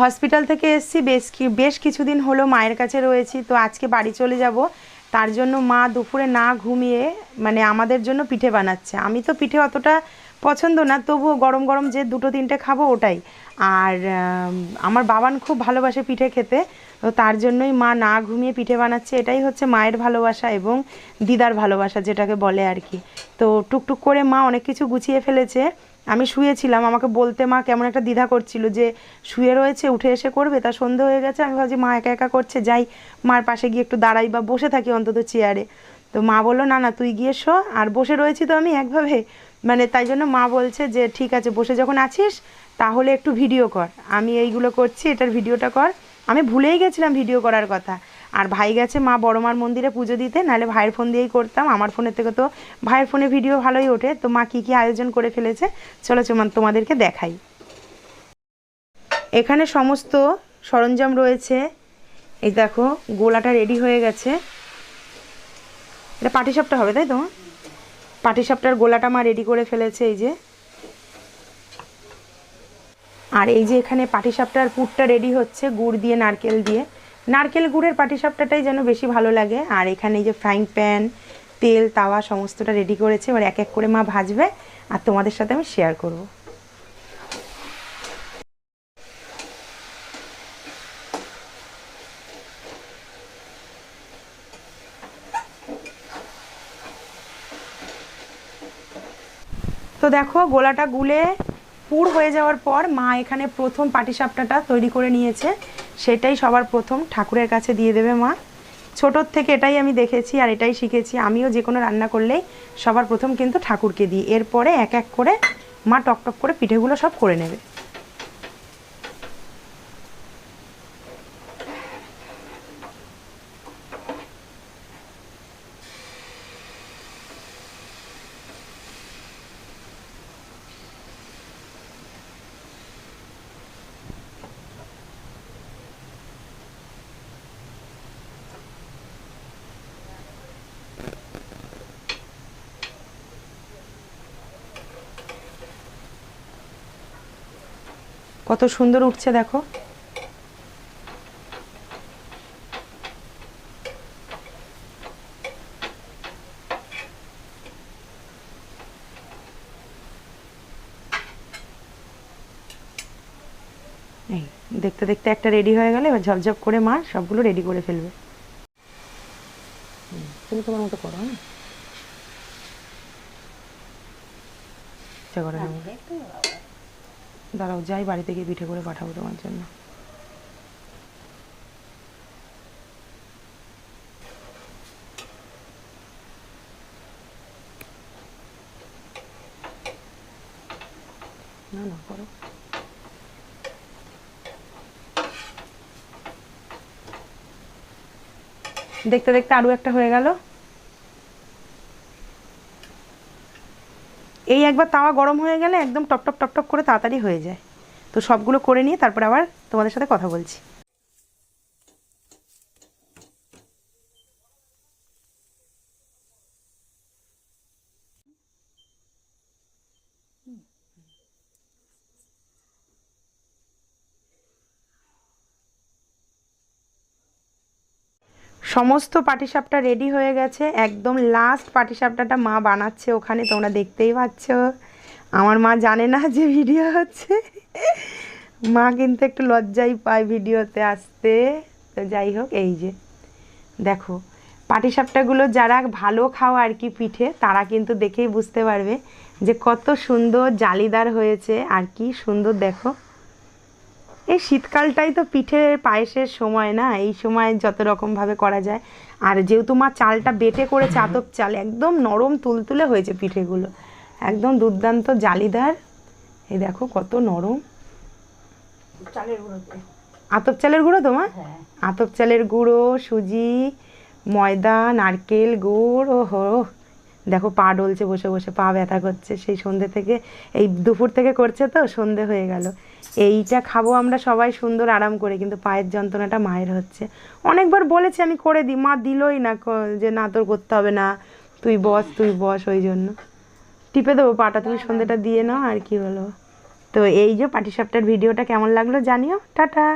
Hospital থেকে এসেছি, বেশ কি, বেশ কিছুদিন হলো মায়ের কাছে রয়েছি, তো আজকে বাড়ি চলে যাব। তার জন্য মা দুপুরে না ঘুমিয়ে মানে আমাদের জন্য পিঠে বানাচ্ছে। আমি তো পিঠে অতটা পছন্দ না, তবুও গরম গরম যে দুটো তিনটে খাব ওটাই। আর আমার বাবান খুব ভালোবাসে পিঠে খেতে, তো তার জন্যই মা না ঘুমিয়ে পিঠে বানাচ্ছে। এটাই হচ্ছে মায়ের ভালোবাসা এবং দিদার ভালোবাসা, যেটাকে বলে আর কি। তো টুকটুক করে মা অনেক কিছু গুছিয়ে ফেলেছে। আমি শুয়েছিলাম, আমাকে বলতে মা কেমন একটা দ্বিধা করছিল যে শুয়ে রয়েছে, উঠে এসে করবে, তা সন্ধে হয়ে গেছে, আমি ভাবছি মা একা একা করছে, যাই, মার পাশে গিয়ে একটু দাঁড়াই বা বসে থাকি অন্তত চেয়ারে তো মা বলল, না না, তুই গিয়ে শো। আর বসে রয়েছি তো আমি একভাবে। মানে তাই জন্য মা বলছে যে, ঠিক আছে, বসে যখন আছিস, তাহলে একটু ভিডিও কর। আমি এইগুলো করছি, এটার ভিডিওটা কর। আমি ভুলেই গেছিলাম ভিডিও করার কথা। আর ভাই গেছে মা বড় মার মন্দিরে পুজো দিতে, নাহলে ভাইয়ের ফোন দিয়েই করতাম। আমার ফোনের থেকে তো ভাইয়ের ফোনে ভিডিও ভালোই ওঠে। তো মা কী কী আয়োজন করে ফেলেছে, চলো তোমাদেরকে দেখাই। এখানে সমস্ত সরঞ্জাম রয়েছে। এই দেখো, গোলাটা রেডি হয়ে গেছে। এটা পাটিসাপটা হবে, তাই তো? পাটিসাপটার গোলাটা মা রেডি করে ফেলেছে, এই যে। আর এই যে এখানে পাটিসাপটার পুরটা রেডি হচ্ছে, গুড় দিয়ে, নারকেল দিয়ে। নারকেল গুড়ের পাটিসাপটাটাই যেন বেশি ভালো লাগে। আর এখানে যে ফ্রাইং প্যান তেল, তাওয়া সমস্তটা রেডি করেছে। এবার এক এক করে মা ভাজবে আর তোমাদের সাথে আমি শেয়ার করব। তো দেখো, গোলাটা গুলে পুর হয়ে যাওয়ার পর মা এখানে প্রথম পাটিসাপটাটা তৈরি করে নিয়েছে। সেটাই সবার প্রথম ঠাকুরের কাছে দিয়ে দেবে মা। ছোটোর থেকে এটাই আমি দেখেছি আর এটাই শিখেছি। আমিও যে কোনো রান্না করলেই সবার প্রথম কিন্তু ঠাকুরকে দিই। এরপরে এক এক করে মা টক টক করে পিঠেগুলো সব করে নেবে। কত সুন্দর উঠছে দেখো। এই দেখতে দেখতে একটা রেডি হয়ে গেলে এবার ঝপঝপ করে মা সবগুলো রেডি করে ফেলবে। তুমি তোমার মতো করো হ্যাঁ? করে নেব দাঁড়াও, যাই বাড়িতে গিয়ে পিঠে করে পাঠাবো তোমার জন্য। না না দেখতে দেখতে আরও একটা হয়ে গেল। এই একবার তাওয়া গরম হয়ে গেলে একদম টপ টপ টপ টপ করে তাড়াতাড়ি হয়ে যায়। তো সবগুলো করে নিয়ে তারপরে আবার তোমাদের সাথে কথা বলছি। সমস্ত পাটিসাপটা রেডি হয়ে গেছে। একদম লাস্ট পাটিসাপটাটা মা বানাচ্ছে ওখানে, তোমরা দেখতেই পাচ্ছ। আমার মা জানে না যে ভিডিও হচ্ছে। মা কিন্তু একটু লজ্জাই পায় ভিডিওতে আসতে। তো যাই হোক, এই যে। দেখো, পাটিসাপটাগুলো যারা ভালো খাও আর কি পিঠে, তারা কিন্তু দেখেই বুঝতে পারবে যে কত সুন্দর জালিদার হয়েছে আর কি সুন্দর, দেখো। এই শীতকালটাই তো পিঠে পায়েসের সময় না? এই সময় যত রকমভাবে করা যায়। আর যেহেতু মা চালটা বেটে করেছে আতপ চাল একদম নরম তুলতুলে হয়েছে পিঠেগুলো। একদম দুর্দান্ত জালিদার। এই দেখো কত নরম। চালের গুঁড়োতে আতপ চালের গুঁড়ো তো মা? হ্যাঁ। আতপ চালের গুঁড়ো সুজি ময়দা নারকেল গুড় ও হো দেখো পা ডলছে, বসে বসে পা ব্যথা করছে, সেই সন্ধ্যে থেকে, এই দুপুর থেকে করছে তো, সন্ধে হয়ে গেল। এইটা খাব আমরা সবাই সুন্দর আরাম করে, কিন্তু পায়ের যন্ত্রণাটা মায়ের হচ্ছে। অনেকবার বলেছি আমি করে দিই মা দিলই না যে না তোর করতে হবে না, তুই বস তুই বস, ওই জন্য। টিপে দেবো পাটা, তুমি সন্ধ্যেটা দিয়ে নাও, আর কি হলো। তো এই যে পাটিসাপটার ভিডিওটা কেমন লাগল জানিও। টাটা।